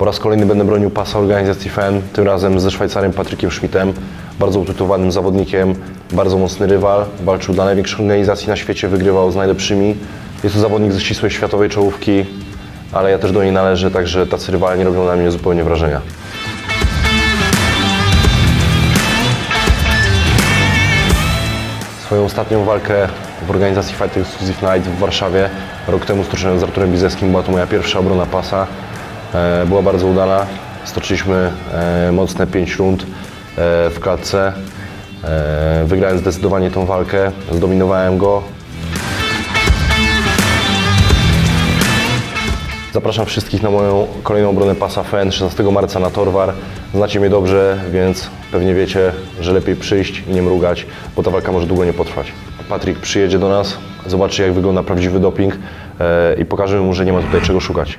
Po raz kolejny będę bronił pasa organizacji FEN, tym razem ze Szwajcarem Patrykiem Schmidtem, bardzo utytułowanym zawodnikiem, bardzo mocny rywal, walczył dla największych organizacji na świecie, wygrywał z najlepszymi. Jest to zawodnik ze ścisłej światowej czołówki, ale ja też do niej należę, także tacy rywale nie robią na mnie zupełnie wrażenia. Swoją ostatnią walkę w organizacji Fight Exclusive Night w Warszawie rok temu stoczyłem z Arturem Bizeskim. Była to moja pierwsza obrona pasa. E, Była bardzo udana. Stoczyliśmy e, mocne 5 rund e, w klatce. Wygrałem zdecydowanie tą walkę, zdominowałem go. Zapraszam wszystkich na moją kolejną obronę pasa FEN 16 marca na Torwar. Znacie mnie dobrze, więc pewnie wiecie, że lepiej przyjść i nie mrugać, bo ta walka może długo nie potrwać. Patryk przyjedzie do nas, zobaczy jak wygląda prawdziwy doping i pokażemy mu, że nie ma tutaj czego szukać.